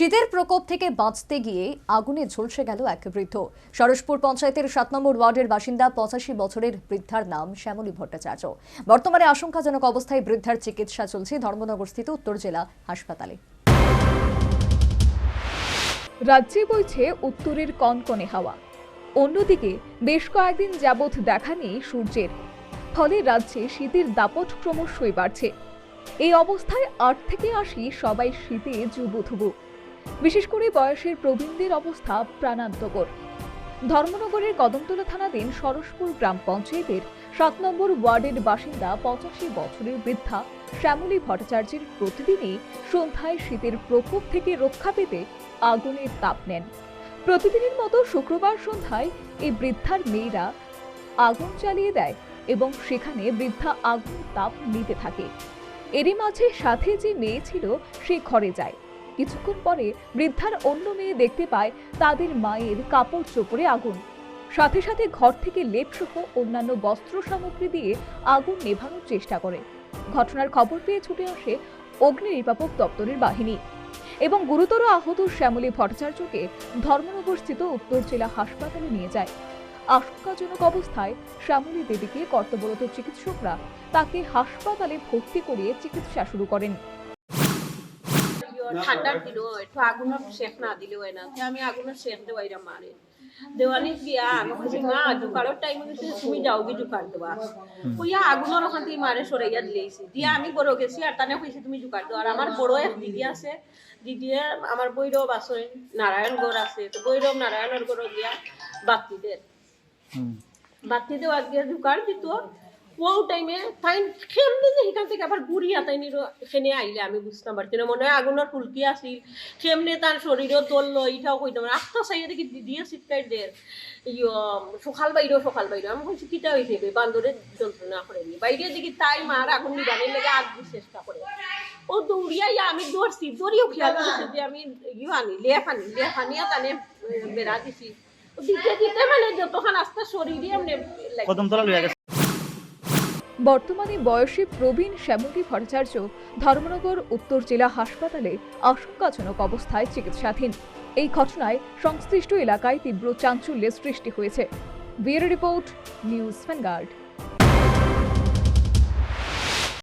শীতের প্রকোপ থেকে বাঁচতে গিয়ে আগুনে ঝলসে গেল এক বৃদ্ধ। সরসপুর পঞ্চায়েতের সাত নম্বর ওয়ার্ডের বাসিন্দা পঁচাশি বছরের বৃদ্ধার নাম শ্যামলী ভট্টাচার্য। বর্তমানে আশঙ্কাজনক অবস্থায় বৃদ্ধার চিকিৎসা চলছে ধর্মনগরস্থিত উত্তর জেলা হাসপাতালে। রাজ্যে বইছে উত্তরের কনকনে হাওয়া। অন্যদিকে বেশ কয়েকদিন যাবৎ দেখা নেই সূর্যের। ফলে রাজ্যে শীতের দাপট ক্রমশই বাড়ছে। এই অবস্থায় আট থেকে আশি সবাই শীতে জুবুথুবু বিশেষ করে বয়সের প্রবীণদের অবস্থা প্রাণান্তকর। ধর্মনগরের কদমতলা থানাধীন সরসপুর গ্রাম পঞ্চায়েতের সাত নম্বর ওয়ার্ডের বাসিন্দা পঁচাশি বছরের বৃদ্ধা শ্যামলী ভট্টাচার্যের প্রতিদিনই সন্ধ্যায় শীতের প্রকোপ থেকে রক্ষা পেতে আগুনের তাপ নেন। প্রতিদিনের মতো শুক্রবার সন্ধ্যায় এই বৃদ্ধার মেয়েরা আগুন চালিয়ে দেয় এবং সেখানে বৃদ্ধা আগুন তাপ নিতে থাকে। এরই মাঝে সাথে যে মেয়ে ছিল সে ঘরে যায়। কিছুক্ষণ পরে বৃদ্ধার অন্য মেয়ে দেখতে পায় তাদের মায়ের কাপড় চোপড়ে আগুন। সাথে সাথে ঘর থেকে লেপসহ অন্যান্য বস্ত্র সামগ্রী দিয়ে আগুন নেভানোর চেষ্টা করে। ঘটনার খবর পেয়ে ছুটে আসে অগ্নি নির্বাপক দপ্তরের বাহিনী এবং গুরুতর আহত শ্যামলী ভট্টাচার্যকে ধর্মনগরস্থিত উত্তর জেলা হাসপাতালে নিয়ে যায়। আশঙ্কাজনক অবস্থায় শ্যামলী দেবীকে কর্তব্যরত চিকিৎসকরা তাকে হাসপাতালে ভর্তি করিয়ে চিকিৎসা শুরু করেন। ঠান্ডার দিন একটু আগুনের শেখ না দিলে হয় না আমি আগুনের শেখ দেওয়াইরা মারে দেওয়ানি গিয়া আমি কইছি মা টাইম তুমি যাও কি জোকার দেওয়া কইয়া আগুনের ওখান থেকে মারে সরাইয়া দিলেছি দিয়া আমি বড় গেছি আর তানে কইছি তুমি জোকার দেওয়া আর আমার বড় এক দিদি আছে দিদিয়ে আমার বৈরব আছে নারায়ণগড় আছে তো বৈরব নারায়ণের গড় গিয়া বাতিদের বাতি দেওয়া গিয়া জোকার দিত ও টাইমে তাই কেমনি যে সেখান থেকে আবার তাই আইলে আমি বুঝতাম পারছি না, মনে হয় আগুনের ফুলকি আসিল তার শরীরও দেখি চিৎকার সকাল বাইরেও সকাল বাইরে। আমি কইছি কিটা যন্ত্রণা বাইরে দেখি তাই মার আগুন নিবানের লেগে আগ চেষ্টা করে। ও দৌড়িয়া আমি দৌড়ছি, দৌড়িয়েও খেয়াল করছি যে আমি ইয়ে আনি আনিয়া তানে বেড়া দিছি। দিতে দিতে মানে যতক্ষণ আস্তে শরীরে এমনি লইয়া গেছে। বর্তমানে বয়সী প্রবীণ শ্যামলী ভট্টাচার্য ধর্মনগর উত্তর জেলা হাসপাতালে আশঙ্কাজনক অবস্থায় চিকিৎসাধীন। এই ঘটনায় সংশ্লিষ্ট এলাকায় তীব্র চাঞ্চল্যের সৃষ্টি হয়েছে। বিয়ের রিপোর্ট, নিউজ ভ্যানগার্ড।